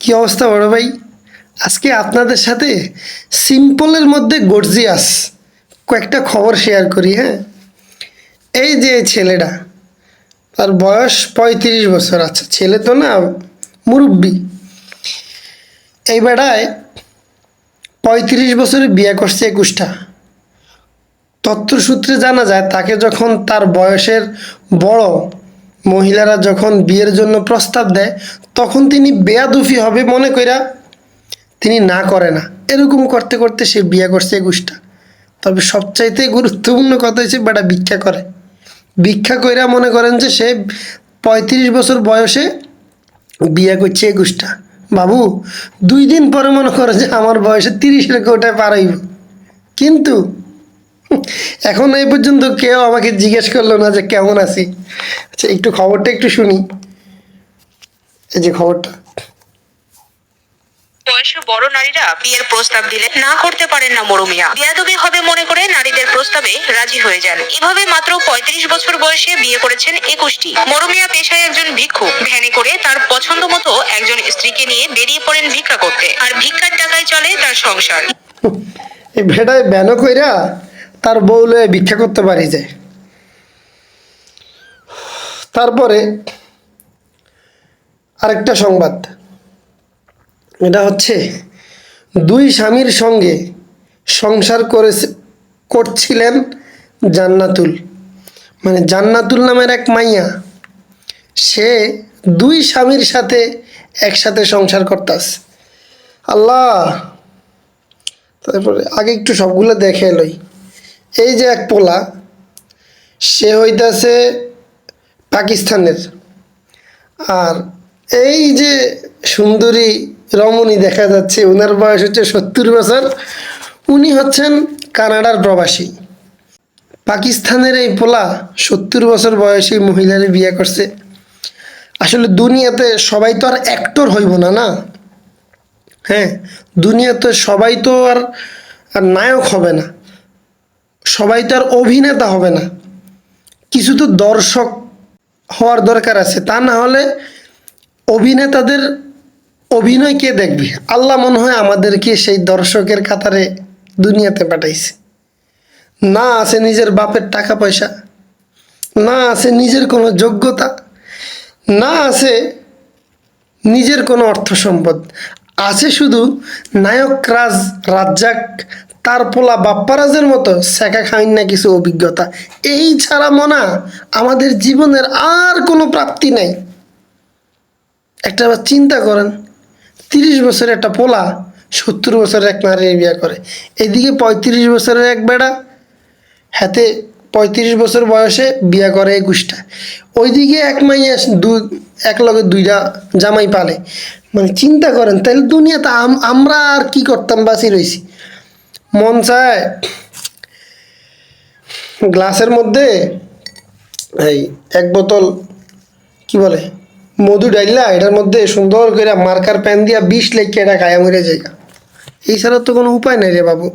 কি অবস্থা বড় ভাই? আজকে আপনাদের সাথে সিম্পলের মধ্যে গর্জিয়াস কয়েকটা খবর শেয়ার করি হ্যাঁ? এই যে ছেলেটা, তার বয়স পঁয়ত্রিশ বছর আচ্ছা ছেলে তো না, মুরব্বী। এই বেড়ায় পঁয়ত্রিশ বছরে বিয়ে করছে একুশটা। তথ্যসূত্রে জানা যায়, তাকে যখন তার বয়সের বড় মহিলারা যখন বিয়ের জন্য প্রস্তাব দেয়, তখন তিনি বেয়াদুফি হবে মনে কইরা তিনি না করে না। এরকম করতে করতে সে বিয়ে করছে একুশটা। তবে সবচাইতে গুরুত্বপূর্ণ কথা হচ্ছে বেটা ভিক্ষা করে। ভিক্ষা কইরা মনে করেন যে সে পঁয়ত্রিশ বছর বয়সে বিয়ে করছে একুশটা। বাবু, দুই দিন পরে মনে করে যে আমার বয়সে তিরিশের কোটায় পার হইব। কিন্তু এখন এই পর্যন্ত কেউ আমাকে জিজ্ঞেস করল না যে কেমন আছি। আচ্ছা একটু খবরটা একটু শুনি। এই যে খবরটা। বয়সে বড় নারীরা বিয়ের প্রস্তাব দিলে না করতে পারেন না মরুমিয়া বিয়াদবি হবে মনে করে নারীদের প্রস্তাবে রাজি হয়ে যান। এভাবে মাত্র পঁয়ত্রিশ বছর বয়সে বিয়ে করেছেন একুশটি। মরুমিয়া পেশায় একজন ভিক্ষু। ভ্যানে করে তার পছন্দ মতো একজন স্ত্রীকে নিয়ে বেরিয়ে পড়েন ভিক্ষা করতে। আর ভিক্ষার টাকায় চলে তার সংসার। এই ভেড়ায় ব্যান কইরা তার বউ লয়ে ভিক্ষা করতে পারি যায় তারপরে আরেকটা সংবাদ। এটা হচ্ছে, দুই স্বামীর সঙ্গে সংসার করে করছিলেন জান্নাতুল। মানে জান্নাতুল নামের এক মাইয়া, সে দুই স্বামীর সাথে একসাথে সংসার করতাস। আল্লাহ! তারপরে আগে একটু সবগুলো দেখে এলোই এই যে এক পোলা, সে হইতাছে পাকিস্তানের। আর এই যে সুন্দরী রমণী দেখা যাচ্ছে, ওনার বয়স হচ্ছে সত্তর বছর, উনি হচ্ছেন কানাডার প্রবাসী। পাকিস্তানের এই পোলা সত্তর বছর বয়সী মহিলার বিয়ে করছে। আসলে দুনিয়াতে সবাই তো আর অ্যাক্টর হইব না না? হ্যাঁ দুনিয়াতে সবাই তো আর আর নায়ক হবে না। সবাই তো আর অভিনেতা হবে না। কিছু তো দর্শক হওয়ার দরকার আছে। তা না হলে অভিনেতাদের অভিনয় কে দেখবে? আল্লাহ মনে হয় আমাদেরকে সেই দর্শকের কাতারে দুনিয়াতে পাঠাইছে। না আছে নিজের বাপের টাকা পয়সা। না আছে নিজের কোনো যোগ্যতা। না আছে নিজের কোনো অর্থ সম্পদ। আছে শুধু নায়ক রাজ, রাজ্জাক, তার পোলা বাপ্পারাজের মতো শেখা খাইন না কিছু অভিজ্ঞতা। এই ছাড়া মনা, আমাদের জীবনের আর কোনো প্রাপ্তি নাই। একটা চিন্তা করেন, তিরিশ বছরের একটা পোলা সত্তর বছরের এক নারী বিয়ে করে, এদিকে পঁয়ত্রিশ বছরের এক বেড়া, হাতে পঁয়ত্রিশ বছর বয়সে বিয়া করে একুশটা। ওইদিকে এক মাইয়া দু এক লগে দুইটা জামাই পালে। মানে চিন্তা করেন, তাহলে দুনিয়াতে আম- আমরা আর কি করতাম, বাঁচি রয়েছি মন চায় গ্লাসের মধ্যে এই এক বোতল কি বলে, মধু ডাইলা এটার মধ্যে সুন্দর করে মার্কার প্যান দিয়া বিষ লেগে এটা খায়া মরে যায় এই ছাড়া তো কোনো উপায় নাই রে বাবু।